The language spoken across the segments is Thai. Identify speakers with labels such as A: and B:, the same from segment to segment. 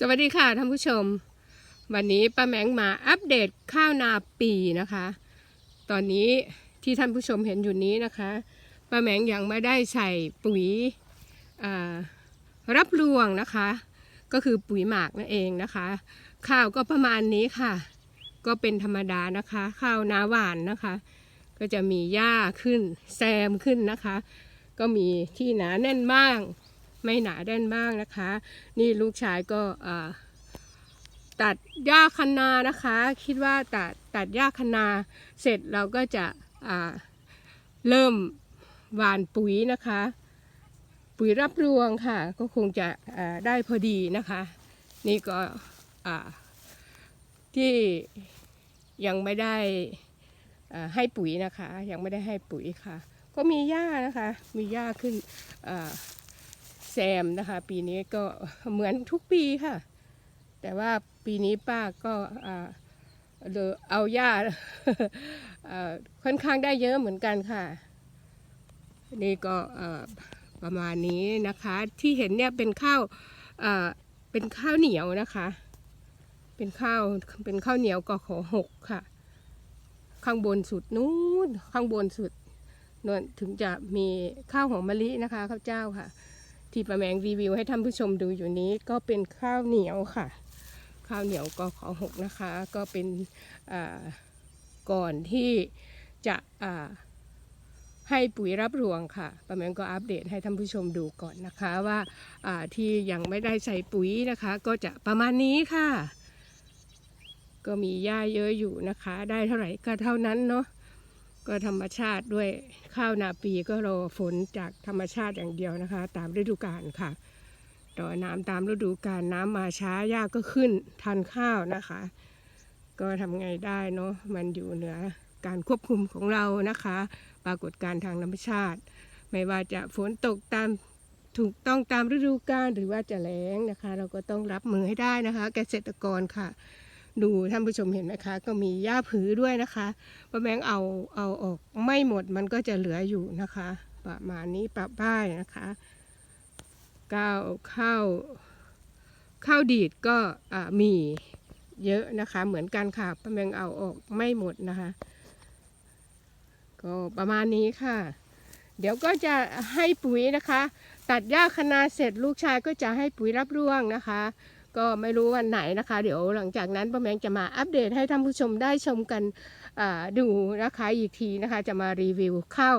A: สวัสดีค่ะท่านผู้ชม วันนี้ป้าแมงมาอัปเดตข้าวนาปีนะคะ ตอนนี้ที่ท่านผู้ชมเห็นอยู่นี้นะคะป้าแมงยังไม่ได้ใส่ปุ๋ยรับรวงนะคะ ก็คือปุ๋ยหมากนั่นเองนะคะ ข้าวก็ประมาณนี้ค่ะ ก็เป็นธรรมดานะคะ ข้าวนาหวานนะคะ ก็จะมีหญ้าขึ้นแซมขึ้นนะคะ ก็มีที่หนาแน่นบ้าง ไม่หนาแน่นบ้างนะคะ นี่ลูกชายก็ตัดหญ้าคะนานะคะ คิดว่าตัดตัดหญ้าคะนาเสร็จเราก็จะเริ่มหว่านปุ๋ยนะคะ ปุ๋ยรับรวงค่ะ ก็คงจะได้พอดีนะคะ นี่ก็ที่ยังไม่ได้ให้ปุ๋ยนะคะ ยังไม่ได้ให้ปุ๋ยค่ะ ก็มีหญ้านะคะ มีหญ้าขึ้นอ ซมนะคะ ปีนี้ก็เหมือนทุกปีค่ะ แต่ว่าปีนี้ป้าก็เอเอาหญ้าค่อนข้างได้เยอะเหมือนกันค่ะ นี่ก็ประมาณนี้นะคะ ที่เห็นเนี่ยเป็นข้าวเอ่อเป็นข้าวเหนียวนะคะ เป็นข้าวเป็นข้าวเหนียวก็ขอหกค่ะ ข้างบนสุดนู้นข้างบนสุดนวลถึงจะมีข้าวหอมมะลินะคะข้าวเจ้าค่ะ ที่ประแมงรีวิวให้ท่านผู้ชมดูอยู่นี้ก็เป็นข้าวเหนียวค่ะ ข้าวเหนียวก็ขอหกนะคะ ก็เป็นก่อนที่จะให้ปุ๋ยรับรวงค่ะประแมงก็อัปเดตให้ท่านผู้ชมดูก่อนนะคะว่าอ่าที่ยังไม่ได้ใส่ปุ๋ยนะคะ ก็จะประมาณนี้ค่ะ ก็มีหญ้าเยอะอยู่นะคะ ได้เท่าไหร่ก็เท่านั้นเนาะ ก็ธรรมชาติด้วยข้าวนาปีก็รอฝนจากธรรมชาติอย่างเดียวนะคะ ตามฤดูกาลค่ะต่อน้ำตามฤดูกาลน้ำมาช้าหญ้าก็ขึ้นทันข้าวนะคะ ก็ทำไงได้เนาะมันอยู่เหนือการควบคุมของเรานะคะ ปรากฏการทางธรรมชาติ ไม่ว่าจะฝนตกตามถูกต้องตามฤดูกาลหรือว่าจะแล้งนะคะ เราก็ต้องรับมือให้ได้นะคะ เกษตรกรค่ะ ดูท่านผู้ชมเห็นไหมคะ ก็มีหญ้าผือด้วยนะคะป้าแมงเอาเอาออกไม่หมดมันก็จะเหลืออยู่นะคะ ประมาณนี้ปรับป้ายนะคะก้าวข้าวข้าวดีดก็มีเยอะนะคะ เหมือนกันค่ะป้าแมงเอาออกไม่หมดนะคะ ก็ประมาณนี้ค่ะ เดี๋ยวก็จะให้ปุ๋ยนะคะ ตัดหญ้าคณาเสร็จลูกชายก็จะให้ปุ๋ยรับร่วงนะคะ ก็ไม่รู้วันไหนนะคะ เดี๋ยวหลังจากนั้นป้าแมงจะมาอัปเดตให้ท่านผู้ชมได้ชมกันดูนะคะอีกทีนะคะ จะมารีวิวข้าว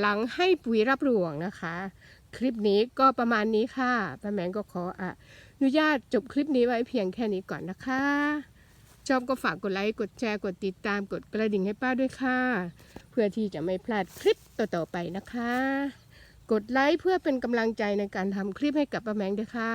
A: หลังให้ปุ๋ยรับรวงนะคะ คลิปนี้ก็ประมาณนี้ค่ะป้าแมงก็ขออนุญาตจบคลิปนี้ไว้เพียงแค่นี้ก่อนนะคะชอบก็ฝากกดไลค์กดแชร์กดติดตามกดกระดิ่งให้ป้าด้วยค่ะ เพื่อที่จะไม่พลาดคลิปต่อๆไปนะคะ กดไลค์เพื่อเป็นกำลังใจในการทำคลิปให้กับป้าแมงด้วยค่ะ